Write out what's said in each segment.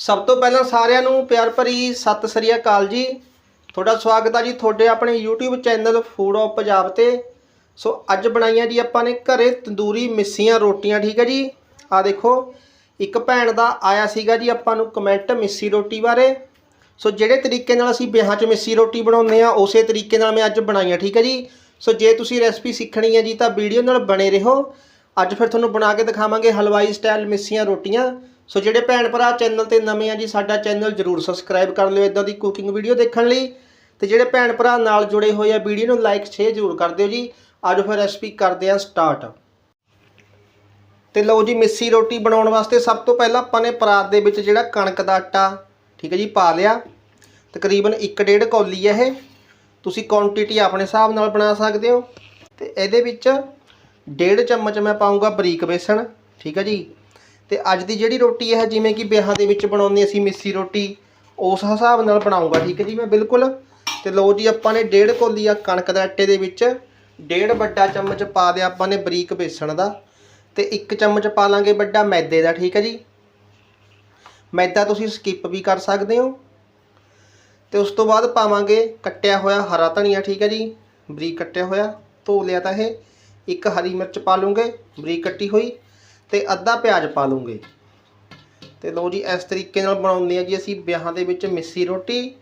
ਸਭ ਤੋਂ ਪਹਿਲਾਂ ਸਾਰਿਆਂ ਨੂੰ ਪਿਆਰ ਭਰੀ ਸਤਿ ਸ੍ਰੀ ਅਕਾਲ ਜੀ। ਤੁਹਾਡਾ ਸਵਾਗਤ ਹੈ ਜੀ ਤੁਹਾਡੇ ਆਪਣੇ YouTube channel food of Punjab ਤੇ। ਸੋ ਅੱਜ ਬਣਾਈਆਂ ਜੀ ਆਪਾਂ ਨੇ ਘਰੇ ਤੰਦੂਰੀ ਮਿੱਸੀਆਂ ਰੋਟੀਆਂ, ਠੀਕ ਹੈ ਜੀ? ਆ ਦੇਖੋ, ਇੱਕ ਭੈਣ ਦਾ ਆਇਆ ਸੀਗਾ ਜੀ ਆਪਾਂ ਨੂੰ ਕਮੈਂਟ ਮਿੱਸੀ ਰੋਟੀ ਬਾਰੇ। ਸੋ ਜਿਹੜੇ ਤਰੀਕੇ ਨਾਲ ਅਸੀਂ ਵਿਆਹਾਂ 'ਚ ਮਿੱਸੀ ਰੋਟੀ ਬਣਾਉਂਦੇ ਆ ਉਸੇ ਤਰੀਕੇ ਨਾਲ ਮੈਂ ਅੱਜ ਬਣਾਈਆਂ ਠੀਕ ਹੈ ਜੀ? ਸੋ ਜੇ ਤੁਸੀਂ ਰੈਸਪੀ ਸਿੱਖਣੀ ਹੈ ਜੀ ਤਾਂ ਵੀਡੀਓ ਨਾਲ ਬਣੇ ਰਹੋ। ਅੱਜ ਫਿਰ ਤੁਹਾਨੂੰ ਬਣਾ ਕੇ ਦਿਖਾਵਾਂਗੇ ਹਲਵਾਈ ਸਟਾਈਲ ਮਿੱਸੀਆਂ ਰੋਟੀਆਂ। ਸੋ ਜਿਹੜੇ ਭੈਣ ਭਰਾ ਚੈਨਲ ਤੇ ਨਵੇਂ ਆ ਜੀ, ਸਾਡਾ ਚੈਨਲ ਜਰੂਰ ਸਬਸਕ੍ਰਾਈਬ ਕਰ ਲਿਓ ਇਦਾਂ ਦੀ ਕੁਕਿੰਗ ਵੀਡੀਓ ਦੇਖਣ ਲਈ। ਤੇ ਜਿਹੜੇ ਭੈਣ ਭਰਾ ਨਾਲ ਜੁੜੇ ਹੋਏ ਆ, ਵੀਡੀਓ ਨੂੰ ਲਾਈਕ ਸ਼ੇਅਰ ਜਰੂਰ ਕਰ ਦਿਓ ਜੀ। ਅੱਜ ਫਿਰ ਰੈਸਪੀ ਕਰਦੇ ਆ ਸਟਾਰਟ ਤੇ ਲਓ ਜੀ, ਮਿੱਸੀ ਰੋਟੀ ਬਣਾਉਣ ਵਾਸਤੇ ਸਭ ਤੋਂ ਪਹਿਲਾਂ ਆਪਾਂ ਨੇ ਪਰਾਤ ਦੇ ਵਿੱਚ ਜਿਹੜਾ ਕਣਕ ਦਾ ਆਟਾ, ਠੀਕ ਹੈ ਜੀ, ਪਾ ਲਿਆ। ਤਕਰੀਬਨ 1.5 ਕੌਲੀ ਹੈ ਇਹ। ਤੁਸੀਂ ਕੁਆਂਟੀਟੀ ਆਪਣੇ ਹਿਸਾਬ ਨਾਲ ਬਣਾ ਸਕਦੇ ਹੋ। ਤੇ ਇਹਦੇ ਵਿੱਚ ਡੇਢ ਚਮਚ ਮੈਂ ਪਾਉਂਗਾ ਬਰੀਕ ਬੇਸਣ, ਠੀਕ ਹੈ ਜੀ? ਤੇ ਅੱਜ ਦੀ ਜਿਹੜੀ ਰੋਟੀ ਹੈ, ਜਿਵੇਂ ਕਿ ਵਿਆਹਾਂ ਦੇ ਵਿੱਚ ਬਣਾਉਂਦੇ ਅਸੀਂ ਮਿੱਸੀ ਰੋਟੀ, ਉਸ ਹਿਸਾਬ ਨਾਲ ਬਣਾਉਂਗਾ, ਠੀਕ ਹੈ ਜੀ ਮੈਂ ਬਿਲਕੁਲ। ਤੇ ਲਓ ਜੀ, ਆਪਾਂ ਨੇ ਡੇਢ ਕੌਲੀ ਆ ਕਣਕ ਦੇ ਆਟੇ ਦੇ ਵਿੱਚ, ਡੇਢ ਵੱਡਾ ਚਮਚ ਪਾ ਦਿਆ ਆਪਾਂ ਨੇ ਬਰੀਕ ਬੇਸਣ ਦਾ, ਤੇ ਇੱਕ ਚਮਚ ਪਾ ਲਾਂਗੇ ਵੱਡਾ ਮੈਦੇ ਦਾ, ਠੀਕ ਹੈ ਜੀ? ਮੈਦਾ ਤੁਸੀਂ ਸਕਿਪ ਵੀ ਕਰ ਸਕਦੇ ਹੋ। ਤੇ ਉਸ ਤੋਂ ਬਾਅਦ ਪਾਵਾਂਗੇ ਕੱਟਿਆ ਹੋਇਆ ਹਰਾ ਧਨੀਆ, ਠੀਕ ਹੈ ਜੀ? ਬਰੀਕ ਕੱਟਿਆ ਹੋਇਆ, ਧੋ ਲਿਆ ਤਾਂ ਇਹ। ਇੱਕ ਹਰੀ ਮਿਰਚ ਪਾ ਲੂੰਗੇ, ਬਰੀਕ ਕੱਟੀ ਹੋਈ ਤੇ ਅੱਧਾ ਪਿਆਜ਼ ਪਾ ਲੂੰਗੇ। ਤੇ ਲਓ ਜੀ, ਇਸ ਤਰੀਕੇ ਨਾਲ ਬਣਾਉਂਦੇ ਆ ਜੀ ਅਸੀਂ ਵਿਆਹਾਂ ਦੇ ਵਿੱਚ ਮਿੱਸੀ ਰੋਟੀ।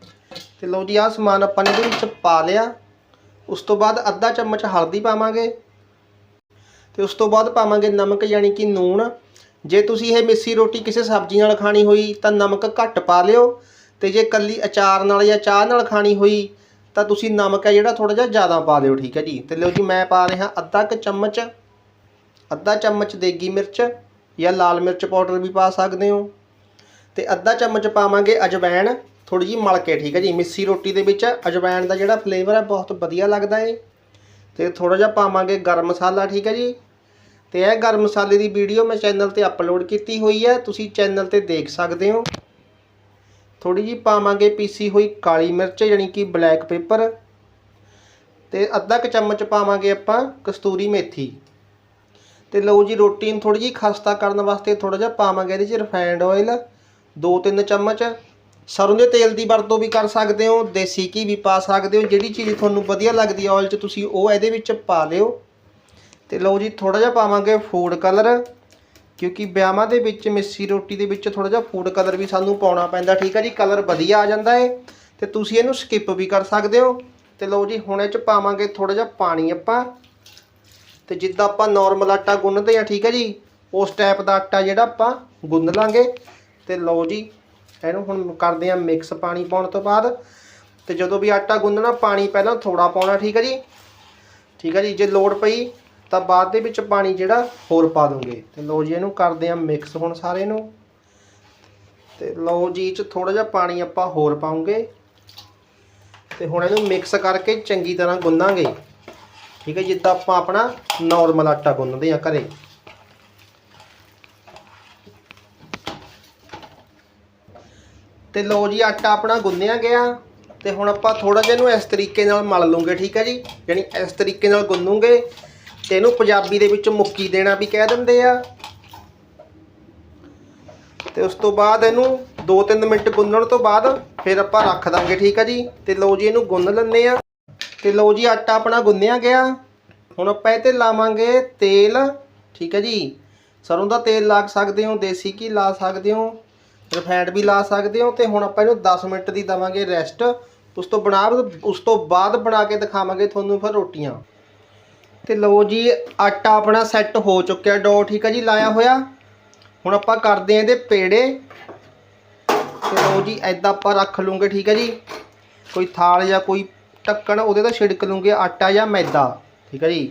ਤੇ ਲਓ ਜੀ, ਆਹ ਸਮਾਨ ਆਪਾਂ ਨੇ ਇਹਦੇ ਵਿੱਚ ਪਾ ਲਿਆ। ਉਸ ਤੋਂ ਬਾਅਦ ਅੱਧਾ ਚਮਚ ਹਲਦੀ ਪਾਵਾਂਗੇ। ਤੇ ਉਸ ਤੋਂ ਬਾਅਦ ਪਾਵਾਂਗੇ ਨਮਕ, ਯਾਨੀ ਕਿ ਨੂਣ। ਜੇ ਤੁਸੀਂ ਇਹ ਮਿੱਸੀ ਰੋਟੀ ਕਿਸੇ ਸਬਜ਼ੀ ਨਾਲ ਖਾਣੀ ਹੋਈ ਤਾਂ ਨਮਕ ਘੱਟ ਪਾ ਲਿਓ। ਤੇ ਜੇ ਕੱਲੀ ਅਚਾਰ ਨਾਲ ਜਾਂ ਚਾਹ ਨਾਲ ਖਾਣੀ ਹੋਈ ਤਾਂ ਤੁਸੀਂ ਨਮਕ ਹੈ ਜਿਹੜਾ ਥੋੜਾ ਜਿਹਾ ਜ਼ਿਆਦਾ ਪਾ ਦਿਓ, ਠੀਕ ਹੈ ਜੀ। ਤੇ ਲਓ ਜੀ, ਮੈਂ ਪਾ ਰਿਹਾ ਅੱਧਾ ਕੁ ਚਮਚ, ਅੱਧਾ ਚਮਚ ਦੇਗੀ ਮਿਰਚ ਜਾਂ ਲਾਲ ਮਿਰਚ ਪਾਊਡਰ ਵੀ ਪਾ ਸਕਦੇ ਹੋ। ਤੇ ਅੱਧਾ ਚਮਚ ਪਾਵਾਂਗੇ ਅਜਵਾਇਣ ਥੋੜੀ ਜਿਹੀ ਮਲ ਕੇ ਠੀਕ ਹੈ ਜੀ, ਮਿੱਸੀ ਰੋਟੀ ਦੇ ਵਿੱਚ ਅਜਵਾਇਣ ਦਾ ਜਿਹੜਾ ਫਲੇਵਰ ਹੈ ਬਹੁਤ ਵਧੀਆ ਲੱਗਦਾ ਏ। ਤੇ ਥੋੜਾ ਜਿਹਾ ਪਾਵਾਂਗੇ ਗਰਮ ਮਸਾਲਾ, ਠੀਕ ਹੈ ਜੀ। ਤੇ ਇਹ ਗਰਮ ਮਸਾਲੇ ਦੀ ਵੀਡੀਓ ਮੈਂ ਚੈਨਲ ਤੇ ਅਪਲੋਡ ਕੀਤੀ ਹੋਈ ਹੈ, ਤੁਸੀਂ ਚੈਨਲ ਤੇ ਦੇਖ ਸਕਦੇ ਹੋ। ਥੋੜੀ ਜਿਹੀ ਪਾਵਾਂਗੇ ਪੀਸੀ ਹੋਈ ਕਾਲੀ ਮਿਰਚ, ਯਾਨੀ ਕਿ ਬਲੈਕ ਪੇਪਰ ਤੇ ਅੱਧਾ ਕੁ ਚਮਚ ਪਾਵਾਂਗੇ ਆਪਾਂ ਕਸਤੂਰੀ ਮੇਥੀ। ਤੇ ਲਓ ਜੀ, ਰੋਟੀ ਨੂੰ ਥੋੜੀ ਜਿਹੀ ਖਸਤਾ ਕਰਨ ਵਾਸਤੇ ਥੋੜਾ ਜਿਹਾ ਪਾਵਾਂਗੇ ਇਹਦੇ 'ਚ ਰਿਫਾਈਨਡ ਆਇਲ 2-3 ਚਮਚ। ਸਰੋਂ ਦੇ ਤੇਲ ਦੀ ਵਰਤੋਂ ਵੀ ਕਰ ਸਕਦੇ ਹੋ, ਦੇਸੀ ਘੀ ਵੀ ਪਾ ਸਕਦੇ ਹੋ, ਜਿਹੜੀ ਚੀਜ਼ ਤੁਹਾਨੂੰ ਵਧੀਆ ਲੱਗਦੀ ਹੈ ਆਇਲ 'ਚ ਤੁਸੀਂ ਉਹ ਇਹਦੇ ਵਿੱਚ ਪਾ ਲਿਓ। ਤੇ ਲਓ ਜੀ ਥੋੜਾ ਜਿਹਾ ਪਾਵਾਂਗੇ ਫੂਡ ਕਲਰ ਕਿਉਂਕਿ ਵਿਆਹਾਂ ਦੇ ਵਿੱਚ, ਮਿੱਸੀ ਰੋਟੀ ਦੇ ਵਿੱਚ ਥੋੜਾ ਜਿਹਾ ਫੂਡ ਕਲਰ ਵੀ ਸਾਨੂੰ ਪਾਉਣਾ ਪੈਂਦਾ, ਠੀਕ ਹੈ ਜੀ? ਕਲਰ ਵਧੀਆ ਆ ਜਾਂਦਾ ਏ। ਤੇ ਤੁਸੀਂ ਇਹਨੂੰ ਸਕਿਪ ਵੀ ਕਰ ਸਕਦੇ ਹੋ। ਤੇ ਲਓ ਜੀ, ਹੁਣ ਇਹ 'ਚ ਪਾਵਾਂਗੇ ਥੋੜਾ ਜਿਹਾ ਪਾਣੀ ਆਪਾਂ। ਤੇ ਜਿੱਦਾਂ ਆਪਾਂ ਨਾਰਮਲ ਆਟਾ ਗੁੰਨਦੇ ਆ ਠੀਕ ਹੈ ਜੀ? ਉਸ ਟਾਈਪ ਦਾ ਆਟਾ ਜਿਹੜਾ ਆਪਾਂ ਗੁੰਨ ਲਾਂਗੇ। ਤੇ ਲਓ ਜੀ, ਇਹਨੂੰ ਹੁਣ ਕਰਦੇ ਆ ਮਿਕਸ ਪਾਣੀ ਪਾਉਣ ਤੋਂ ਬਾਅਦ। ਤੇ ਜਦੋਂ ਵੀ ਆਟਾ ਗੁੰਨਣਾ, ਪਾਣੀ ਪਹਿਲਾਂ ਥੋੜਾ ਪਾਉਣਾ, ਠੀਕ ਹੈ ਜੀ? ਠੀਕ ਹੈ ਜੀ, ਜੇ ਲੋੜ ਪਈ ਤਾਂ ਬਾਅਦ ਦੇ ਵਿੱਚ ਪਾਣੀ ਜਿਹੜਾ ਹੋਰ ਪਾ ਦੋਗੇ। ਤੇ ਲਓ ਜੀ, ਇਹਨੂੰ ਕਰਦੇ ਆ ਮਿਕਸ ਹੁਣ ਸਾਰੇ ਨੂੰ। ਤੇ ਲਓ ਜੀ, ਇਹ ਚ ਥੋੜਾ ਜਿਹਾ ਪਾਣੀ ਆਪਾਂ ਹੋਰ ਪਾਉਂਗੇ। ਤੇ ਹੁਣ ਇਹਨੂੰ ਮਿਕਸ ਕਰਕੇ ਚੰਗੀ ਤਰ੍ਹਾਂ ਗੁੰਨਾਂਗੇ। ਠੀਕ ਹੈ ਜਿੱਦਾਂ ਆਪਾਂ ਆਪਣਾ ਨਾਰਮਲ ਆਟਾ ਗੁੰਨਦੇ ਆ ਘਰੇ। ਤੇ ਲਓ ਜੀ, ਆਟਾ ਆਪਣਾ ਗੁੰਨਿਆ ਗਿਆ। ਤੇ ਹੁਣ ਆਪਾਂ ਥੋੜਾ ਜਿਹਾ ਇਹਨੂੰ ਇਸ ਤਰੀਕੇ ਨਾਲ ਮਲ ਲੂੰਗੇ, ਠੀਕ ਹੈ ਜੀ? ਯਾਨੀ ਇਸ ਤਰੀਕੇ ਨਾਲ ਗੁੰਨੂਗੇ। ਤੇ ਇਹਨੂੰ ਪੰਜਾਬੀ ਦੇ ਵਿੱਚ ਮੁੱਕੀ ਦੇਣਾ ਵੀ ਕਹਿ ਦਿੰਦੇ ਆ। ਤੇ ਉਸ ਤੋਂ ਬਾਅਦ ਇਹਨੂੰ 2-3 ਮਿੰਟ ਗੁੰਨਣ ਤੋਂ ਬਾਅਦ ਫਿਰ ਆਪਾਂ ਰੱਖ ਦਾਂਗੇ, ਠੀਕ ਹੈ ਜੀ? ਤੇ ਲਓ ਜੀ, ਇਹਨੂੰ ਗੁੰਨ ਲੈਂਦੇ ਆ। ਤੇ ਲਓ ਜੀ, ਆਟਾ ਆਪਣਾ ਗੁੰਨਿਆ ਗਿਆ। ਹੁਣ ਆਪਾਂ ਇਹ ਤੇ ਲਾਵਾਂਗੇ ਤੇਲ, ਠੀਕ ਹੈ ਜੀ? ਸਰੋਂ ਦਾ ਤੇਲ ਲਾ ਸਕਦੇ ਹੋ, ਦੇਸੀ ਘੀ ਲਾ ਸਕਦੇ ਹੋ ਰਿਫਾਈਂਡ ਵੀ ਲਾ ਸਕਦੇ ਹੋ, ਤੇ ਹੁਣ ਆਪਾਂ ਇਹਨੂੰ 10 ਮਿੰਟ ਦੀ ਦਵਾਂਗੇ ਰੈਸਟ। ਉਸ ਤੋਂ ਬਣਾ ਉਸ ਤੋਂ ਬਾਅਦ ਬਣਾ ਕੇ ਦਿਖਾਵਾਂਗੇ ਤੁਹਾਨੂੰ ਫਿਰ ਰੋਟੀਆਂ। ਤੇ ਲਓ ਜੀ, ਆਟਾ ਆਪਣਾ ਸੈੱਟ ਹੋ ਚੁੱਕਿਆ ਡੋ ਠੀਕ ਹੈ ਜੀ, ਲਾਇਆ ਹੋਇਆ। ਹੁਣ ਆਪਾਂ ਕਰਦੇ ਆਂ ਇਹਦੇ ਪੇੜੇ। ਤੇ ਲਓ ਜੀ ਐਦਾਂ ਆਪਾਂ ਰੱਖ ਲੂੰਗੇ, ਠੀਕ ਹੈ ਜੀ। ਕੋਈ ਥਾਲ ਜਾਂ ਕੋਈ ਢੱਕਣ, ਉਹਦੇ ਤਾਂ ਛਿੜਕ ਲੂੰਗੇ ਆਟਾ ਜਾਂ ਮੈਦਾ, ਠੀਕ ਹੈ ਜੀ।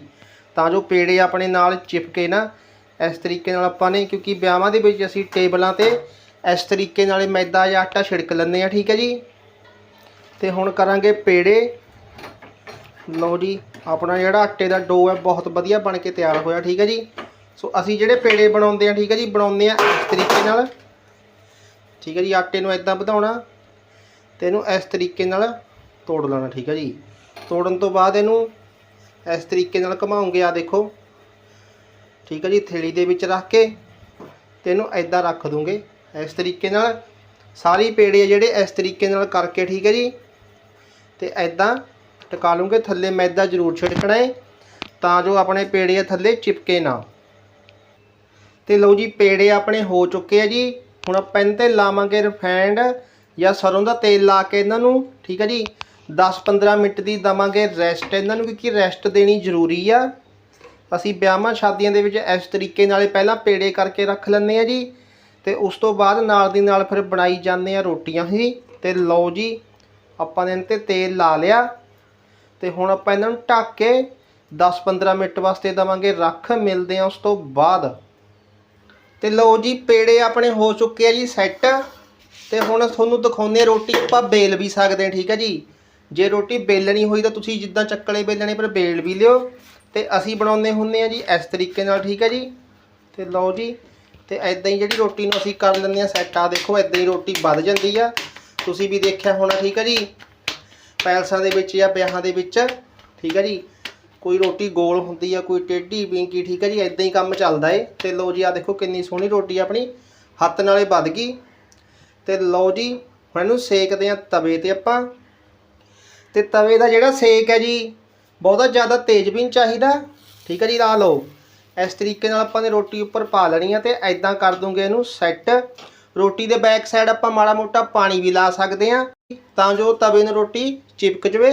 ਤਾਂ ਜੋ ਪੇੜੇ ਆਪਣੇ ਨਾਲ ਚਿਪਕੇ ਨਾ, ਇਸ ਤਰੀਕੇ ਨਾਲ ਆਪਾਂ ਨੇ, ਕਿਉਂਕਿ ਵਿਆਹਾਂ ਦੇ ਵਿੱਚ ਅਸੀਂ ਟੇਬਲਾਂ ਤੇ ਇਸ ਤਰੀਕੇ ਨਾਲ ਮੈਦਾ ਜਾਂ ਆਟਾ ਛਿੜਕ ਲੈਂਦੇ ਆ ਠੀਕ ਹੈ ਜੀ। ਤੇ ਹੁਣ ਕਰਾਂਗੇ ਪੇੜੇ। ਲਓ ਜੀ ਆਪਣਾ ਜਿਹੜਾ ਆਟੇ ਦਾ ਡੋ ਹੈ, ਬਹੁਤ ਵਧੀਆ ਬਣ ਕੇ ਤਿਆਰ ਹੋਇਆ, ਠੀਕ ਹੈ ਜੀ? ਸੋ ਅਸੀਂ ਜਿਹੜੇ ਪੇੜੇ ਬਣਾਉਂਦੇ ਆ ਠੀਕ ਹੈ ਜੀ, ਬਣਾਉਂਦੇ ਆ ਇਸ ਤਰੀਕੇ ਨਾਲ। ਠੀਕ ਹੈ ਜੀ, ਆਟੇ ਨੂੰ ਇਦਾਂ ਵਧਾਉਣਾ ਤੇ ਇਹਨੂੰ ਇਸ ਤਰੀਕੇ ਨਾਲ ਤੋੜ ਲੈਣਾ, ਠੀਕ ਹੈ ਜੀ। ਤੋੜਨ ਤੋਂ ਬਾਅਦ ਇਹਨੂੰ ਇਸ ਤਰੀਕੇ ਨਾਲ ਘਮਾਉਂਗੇ ਆ ਦੇਖੋ। ਠੀਕ ਹੈ ਜੀ, ਥੇਲੀ ਦੇ ਵਿੱਚ ਰੱਖ ਕੇ ਤੇ ਇਹਨੂੰ ਐਦਾਂ ਰੱਖ ਦੂੰਗੇ। ਇਸ ਤਰੀਕੇ ਨਾਲ ਸਾਰੀ ਪੇੜੇ ਜਿਹੜੇ ਇਸ ਤਰੀਕੇ ਨਾਲ ਕਰਕੇ, ਠੀਕ ਹੈ ਜੀ, ਤੇ ਐਦਾਂ ਟਿਕਾ ਲੂੰਗੇ, ਥੱਲੇ ਮੈਦਾ ਜ਼ਰੂਰ ਛਿੜਕਣਾ ਹੈ ਤਾਂ ਜੋ ਆਪਣੇ ਪੇੜੇ ਆ ਥੱਲੇ ਚਿਪਕੇ ਨਾ। ਤੇ ਲਓ ਜੀ, ਪੇੜੇ ਆਪਣੇ ਹੋ ਚੁੱਕੇ ਆ ਜੀ। ਹੁਣ ਆਪਾਂ ਇਹਨਾਂ ਤੇ ਲਾਵਾਂਗੇ ਰਿਫਾਈਂਡ ਜਾਂ ਸਰੋਂ ਦਾ ਤੇਲ ਲਾ ਕੇ ਇਹਨਾਂ ਨੂੰ, ਠੀਕ ਹੈ ਜੀ। 10-15 ਮਿੰਟ ਦੀ ਦਵਾਂਗੇ ਰੈਸਟ ਇਹਨਾਂ ਨੂੰ ਕਿਉਂਕਿ ਰੈਸਟ ਦੇਣੀ ਜ਼ਰੂਰੀ ਆ। ਅਸੀਂ ਵਿਆਹਾਂ ਸ਼ਾਦੀਆਂ ਦੇ ਵਿੱਚ ਇਸ ਤਰੀਕੇ ਨਾਲੇ ਪਹਿਲਾਂ ਪੇੜੇ ਕਰਕੇ ਰੱਖ ਲੈਂਦੇ ਆ ਜੀ। ਤੇ ਉਸ ਤੋਂ ਬਾਅਦ ਨਾਲ ਦੀ ਨਾਲ ਫਿਰ ਬਣਾਈ ਜਾਂਦੇ ਆ ਰੋਟੀਆਂ ਹੀ ਤੇ ਲਓ ਜੀ, ਆਪਾਂ ਨੇ ਇਹਨਾਂ ਤੇ ਤੇਲ ਲਾ ਲਿਆ। ਤੇ ਹੁਣ ਆਪਾਂ ਇਹਨਾਂ ਨੂੰ ਢੱਕ ਕੇ 10-15 ਮਿੰਟ ਵਾਸਤੇ ਦਵਾਂਗੇ ਰੱਖ, ਮਿਲਦੇ ਆ ਉਸ ਤੋਂ ਬਾਅਦ। ਤੇ ਲਓ ਜੀ, ਪੇੜੇ ਆਪਣੇ ਹੋ ਚੁੱਕੇ ਆ ਜੀ ਸੈੱਟ। ਤੇ ਹੁਣ ਤੁਹਾਨੂੰ ਦਿਖਾਉਂਦੇ ਰੋਟੀ, ਆਪਾਂ ਬੇਲ ਵੀ ਸਕਦੇ ਹਾਂ, ਠੀਕ ਹੈ ਜੀ? ਜੇ ਰੋਟੀ ਬੇਲਣੀ ਹੋਈ ਤਾਂ ਤੁਸੀਂ ਜਿੱਦਾਂ ਚੱਕਲੇ ਬੇਲਣੇ, ਪਰ ਬੇਲ ਵੀ ਲਿਓ। ਤੇ ਅਸੀਂ ਬਣਾਉਂਦੇ ਹੁੰਦੇ ਆ ਜੀ ਇਸ ਤਰੀਕੇ ਨਾਲ, ਠੀਕ ਹੈ ਜੀ? ਤੇ ਲਓ ਜੀ, ਤੇ ਐਦਾਂ ਹੀ ਜਿਹੜੀ ਰੋਟੀ ਨੂੰ ਅਸੀਂ ਕਰ ਲੈਂਦੇ ਆ ਸੈੱਟ ਆ ਦੇਖੋ ਐਦਾਂ ਹੀ ਰੋਟੀ ਵੱਧ ਜਾਂਦੀ ਆ। ਤੁਸੀਂ ਵੀ ਦੇਖਿਆ ਹੋਣਾ, ਠੀਕ ਹੈ ਜੀ? ਪੈਲਸਾਂ ਦੇ ਵਿੱਚ ਜਾਂ ਵਿਆਹਾਂ ਦੇ ਵਿੱਚ, ਠੀਕ ਹੈ ਜੀ? ਕੋਈ ਰੋਟੀ ਗੋਲ ਹੁੰਦੀ ਆ, ਕੋਈ ਟੇਢੀ ਵਿੰਕੀ ਠੀਕ ਹੈ ਜੀ? ਐਦਾਂ ਹੀ ਕੰਮ ਚੱਲਦਾ ਏ। ਤੇ ਲਓ ਜੀ ਆ ਦੇਖੋ ਕਿੰਨੀ ਸੋਹਣੀ ਰੋਟੀ ਆਪਣੀ। ਹੱਥ ਨਾਲੇ ਵੱਧ ਗਈ। ਤੇ ਲਓ ਜੀ, ਹੁਣ ਇਹਨੂੰ ਸੇਕਦੇ ਆ ਤਵੇ ਤੇ ਆਪਾਂ। ਤੇ ਤਵੇ ਦਾ ਜਿਹੜਾ ਸੇਕ ਹੈ ਜੀ, ਬਹੁਤਾ ਜ਼ਿਆਦਾ ਤੇਜ਼ ਵੀ ਨਹੀਂ ਚਾਹੀਦਾ। ਠੀਕ ਹੈ ਜੀ ਲਾ ਲਓ। ਇਸ ਤਰੀਕੇ ਨਾਲ ਆਪਾਂ ਨੇ ਰੋਟੀ ਉੱਪਰ ਪਾ ਲੈਣੀ ਆ ਤੇ ਐਦਾਂ ਕਰ ਦੂੰਗੇ ਇਹਨੂੰ ਸੈੱਟ। ਰੋਟੀ ਦੇ ਬੈਕ ਸਾਈਡ ਆਪਾਂ ਮਾੜਾ ਮੋਟਾ ਪਾਣੀ ਵੀ ਲਾ ਸਕਦੇ ਆ। ਤਾਂ ਜੋ ਤਵੇ ਨੂੰ ਰੋਟੀ ਚਿਪਕ ਜਵੇ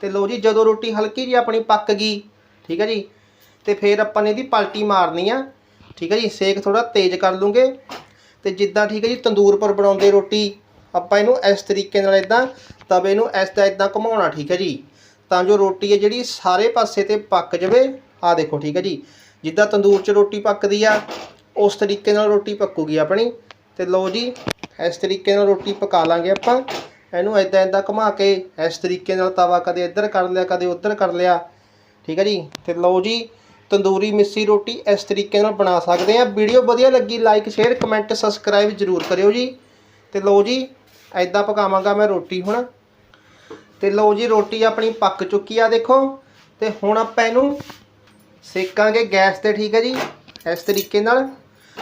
ਤੇ ਲੋ ਜੀ, ਜਦੋਂ ਰੋਟੀ ਹਲਕੀ ਜੀ ਆਪਣੀ ਪੱਕ ਗਈ, ਠੀਕ ਹੈ ਜੀ, ਤੇ ਫਿਰ ਆਪਾਂ ਨੇ ਇਹਦੀ ਪਲਟੀ ਮਾਰਨੀ ਆ। ਠੀਕ ਹੈ ਜੀ, ਸੇਕ ਥੋੜਾ ਤੇਜ਼ ਕਰ ਲੂੰਗੇ। ਤੇ ਜਿੱਦਾਂ ਠੀਕ ਹੈ ਜੀ, ਤੰਦੂਰ ਪਰ ਬਣਾਉਂਦੇ ਰੋਟੀ, ਆਪਾਂ ਇਹਨੂੰ ਇਸ ਤਰੀਕੇ ਨਾਲ ਇਦਾਂ ਤਵੇ ਨੂੰ ਇਸ ਦਾ ਇਦਾਂ ਘੁਮਾਉਣਾ, ਠੀਕ ਹੈ ਜੀ। ਤਾਂ ਜੋ ਰੋਟੀ ਹੈ ਜਿਹੜੀ ਸਾਰੇ ਪਾਸੇ ਤੇ ਪੱਕ ਜਵੇ, ਆ ਦੇਖੋ, ਠੀਕ ਹੈ ਜੀ, ਜਿੱਦਾਂ ਤੰਦੂਰ 'ਚ ਰੋਟੀ ਪੱਕਦੀ ਆ, ਉਸ ਤਰੀਕੇ ਨਾਲ ਰੋਟੀ ਪੱਕੂਗੀ ਆਪਣੀ। ਤੇ ਲਓ ਜੀ, ਇਸ ਤਰੀਕੇ ਨਾਲ ਰੋਟੀ ਪਕਾ ਲਾਂਗੇ ਆਪਾਂ। ਇਹਨੂੰ ਇਦਾਂ ਇਦਾਂ ਘੁਮਾ ਕੇ, ਇਸ ਤਰੀਕੇ ਨਾਲ ਤਵਾ ਕਦੇ ਇੱਧਰ ਕਰ ਲਿਆ, ਕਦੇ ਉੱਧਰ ਕਰ ਲਿਆ। ਠੀਕ ਹੈ ਜੀ? ਤੇ ਲਓ ਜੀ, ਤੰਦੂਰੀ ਮਿੱਸੀ ਰੋਟੀ ਇਸ ਤਰੀਕੇ ਨਾਲ ਬਣਾ ਸਕਦੇ ਆ ਵੀਡੀਓ ਵਧੀਆ ਲੱਗੀ ਲਾਈਕ ਸ਼ੇਅਰ ਕਮੈਂਟ ਸਬਸਕ੍ਰਾਈਬ ਜ਼ਰੂਰ ਕਰਿਓ ਜੀ। ਤੇ ਲਓ ਜੀ ਐਦਾਂ ਪਕਾਵਾਂਗਾ ਮੈਂ ਰੋਟੀ ਹੁਣ। ਤੇ ਲਓ ਜੀ, ਰੋਟੀ ਆਪਣੀ ਪੱਕ ਚੁੱਕੀ ਆ, ਦੇਖੋ। ਤੇ ਹੁਣ ਆਪਾਂ ਇਹਨੂੰ ਸੇਕਾਂਗੇ ਗੈਸ ਤੇ, ਠੀਕ ਹੈ ਜੀ? ਇਸ ਤਰੀਕੇ ਨਾਲ।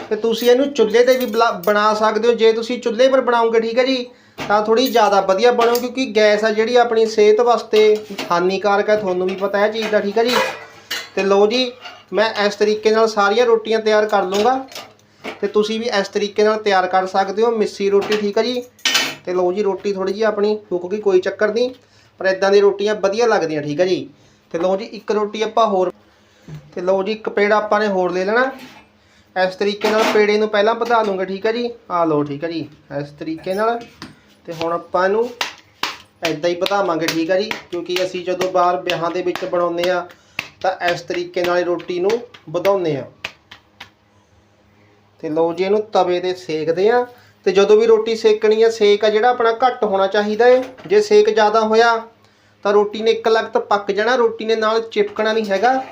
ਤੇ ਤੁਸੀਂ ਇਹਨੂੰ ਚੁੱਲ੍ਹੇ ਤੇ ਵੀ ਬਲਾ- ਬਣਾ ਸਕਦੇ ਹੋ। ਜੇ ਤੁਸੀਂ ਚੁੱਲ੍ਹੇ 'ਪਰ ਬਣਾਉਂਗੇ ਠੀਕ ਹੈ ਜੀ? ਤਾਂ ਥੋੜੀ ਜ਼ਿਆਦਾ ਵਧੀਆ ਬਣੂ, ਕਿਉਂਕਿ ਗੈਸ ਆ ਜਿਹੜੀ ਆਪਣੀ ਸਿਹਤ ਵਾਸਤੇ ਹਾਨੀਕਾਰਕ ਹੈ ਤੁਹਾਨੂੰ ਵੀ ਪਤਾ ਹੈ ਇਹ ਚੀਜ਼ ਦਾ, ਠੀਕ ਹੈ ਜੀ? ਤੇ ਲਓ ਜੀ, ਮੈਂ ਇਸ ਤਰੀਕੇ ਨਾਲ ਸਾਰੀਆਂ ਰੋਟੀਆਂ ਤਿਆਰ ਕਰ ਲੂੰਗਾ ਤੇ ਤੁਸੀਂ ਵੀ ਇਸ ਤਰੀਕੇ ਨਾਲ ਤਿਆਰ ਕਰ ਸਕਦੇ ਹੋ, ਮਿੱਸੀ ਰੋਟੀ, ਠੀਕ ਹੈ ਜੀ? ਤੇ ਲਓ ਜੀ, ਰੋਟੀ ਥੋੜੀ ਜੀ ਆਪਣੀ ਫੁੱਕ ਗਈ, ਕੋਈ ਚੱਕਰ ਨਹੀਂ, ਪਰ ਇਦਾਂ ਦੀ ਰੋਟੀਆਂ ਵਧੀਆ ਲੱਗਦੀਆਂ, ਠੀਕ ਹੈ ਜੀ? ਤੇ ਲਓ ਜੀ, ਇੱਕ ਰੋਟੀ ਆਪਾਂ ਹੋਰ, ਤੇ ਲਓ ਜੀ, ਇੱਕ ਪੇੜਾ ਆਪਾਂ ਨੇ ਹੋਰ ਲੈ ਲੈਣਾ। ਇਸ ਤਰੀਕੇ ਨਾਲ ਪੇੜੇ ਨੂੰ ਪਹਿਲਾਂ ਵਧਾ ਲੂੰਗਾ ਠੀਕ ਹੈ ਜੀ? ਆ ਲਓ, ਠੀਕ ਹੈ ਜੀ, ਇਸ ਤਰੀਕੇ ਨਾਲ। ਤੇ ਹੁਣ ਆਪਾਂ ਇਹਨੂੰ ਐਦਾਂ ਹੀ ਵਧਾਵਾਂਗੇ, ਠੀਕ ਆ ਜੀ? ਕਿਉਂਕਿ ਅਸੀਂ ਜਦੋਂ ਬਾਹਰ ਵਿਆਹਾਂ ਦੇ ਵਿੱਚ ਬਣਾਉਂਦੇ ਆ, ਤਾਂ ਇਸ ਤਰੀਕੇ ਨਾਲ ਰੋਟੀ ਨੂੰ ਵਧਾਉਂਦੇ ਆ। ਤੇ ਲਓ ਜੀ, ਇਹਨੂੰ ਤਵੇ ਤੇ ਸੇਕਦੇ ਆ। ਤੇ ਜਦੋਂ ਵੀ ਰੋਟੀ ਸੇਕਣੀ ਆ, ਸੇਕ ਆ ਜਿਹੜਾ ਆਪਣਾ ਘੱਟ ਹੋਣਾ ਚਾਹੀਦਾ ਏ। ਜੇ ਸੇਕ ਜ਼ਿਆਦਾ ਹੋਇਆ, ਤਾਂ ਰੋਟੀ ਨੇ ਇੱਕ ਲਗਤ ਪੱਕ ਜਾਣਾ, ਰੋਟੀ ਨੇ ਨਾਲ ਚਿਪਕਣਾ ਨਹੀਂ ਹੈਗਾ।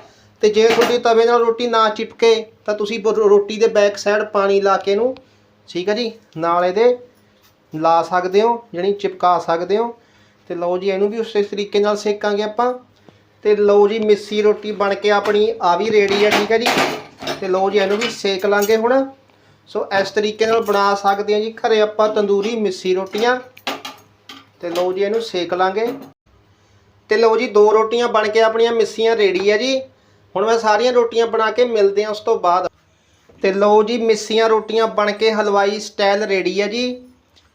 ਤੇ ਜੇ ਤੁਹਾਡੀ ਤਵੇ ਨਾਲ ਰੋਟੀ ਨਾ ਚਿਪਕੇ, ਤਾਂ ਤੁਸੀਂ ਰੋਟੀ ਦੇ ਬੈਕ ਸਾਈਡ ਪਾਣੀ ਲਾ ਕੇ ਇਹਨੂੰ, ਠੀਕ ਹੈ ਜੀ, ਨਾਲ ਇਹਦੇ ਲਾ ਸਕਦੇ ਹੋ ਜਾਣੀ ਚਿਪਕਾ ਸਕਦੇ ਹੋ। ਤੇ ਲਓ ਜੀ, ਇਹਨੂੰ ਵੀ ਉਸੇ ਤਰੀਕੇ ਨਾਲ ਸੇਕਾਂਗੇ ਆਪਾਂ। ਤੇ ਲਓ ਜੀ, ਮਿੱਸੀ ਰੋਟੀ ਬਣ ਕੇ ਆਪਣੀ ਆ ਵੀ ਰੈਡੀ ਹੈ ਠੀਕ ਹੈ ਜੀ। ਤੇ ਲਓ ਜੀ, ਇਹਨੂੰ ਵੀ ਸੇਕ ਲਾਂਗੇ ਹੁਣ। ਸੋ ਇਸ ਤਰੀਕੇ ਨਾਲ ਬਣਾ ਸਕਦੇ ਹਾਂ ਜੀ, ਘਰੇ ਆਪਾਂ ਤੰਦੂਰੀ ਮਿੱਸੀ ਰੋਟੀਆਂ। ਤੇ ਲਓ ਜੀ, ਇਹਨੂੰ ਸੇਕ ਲਾਂਗੇ। ਤੇ ਲਓ ਜੀ, ਦੋ ਰੋਟੀਆਂ ਬਣ ਕੇ ਆਪਣੀਆਂ ਮਿੱਸੀਆਂ ਰੈਡੀ ਹੈ ਜੀ। ਹੁਣ ਮੈਂ ਸਾਰੀਆਂ ਰੋਟੀਆਂ ਬਣਾ ਕੇ ਮਿਲਦੇ ਹਾਂ ਉਸ ਤੋਂ ਬਾਅਦ। ਤੇ ਲਓ ਜੀ, ਮਿੱਸੀਆਂ ਰੋਟੀਆਂ ਬਣ ਕੇ ਹਲਵਾਈ ਸਟਾਈਲ ਰੈਡੀ ਹੈ ਜੀ।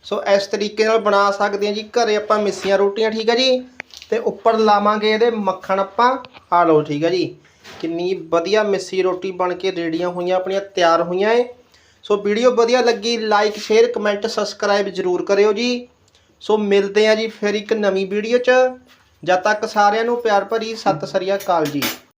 ਸੋ ਇਸ ਤਰੀਕੇ ਨਾਲ ਬਣਾ ਸਕਦੇ ਹਾਂ ਜੀ। ਘਰੇ ਆਪਾਂ ਮਿੱਸੀਆਂ ਰੋਟੀਆਂ, ਠੀਕ ਹੈ ਜੀ? ਤੇ ਉੱਪਰ ਲਾਵਾਂਗੇ ਇਹਦੇ ਮੱਖਣ ਆਪਾਂ। ਆ ਲਓ, ਠੀਕ ਹੈ ਜੀ। ਕਿੰਨੀ ਵਧੀਆ ਮਿੱਸੀ ਰੋਟੀ ਬਣ ਕੇ ਰੇੜੀਆਂ ਹੋਈਆਂ, ਆਪਣੀਆਂ ਤਿਆਰ ਹੋਈਆਂ ਏ। ਸੋ ਵੀਡੀਓ ਵਧੀਆ ਲੱਗੀ ਲਾਈਕ ਸ਼ੇਅਰ ਕਮੈਂਟ ਸਬਸਕ੍ਰਾਈਬ ਜ਼ਰੂਰ ਕਰਿਓ ਜੀ। ਸੋ ਮਿਲਦੇ ਆ ਜੀ ਫਿਰ ਇੱਕ ਨਵੀਂ ਵੀਡੀਓ 'ਚ। ਜਦ ਤੱਕ ਸਾਰਿਆਂ ਨੂੰ ਪਿਆਰ ਭਰੀ, ਸਤਿ ਸ੍ਰੀ ਅਕਾਲ ਜੀ।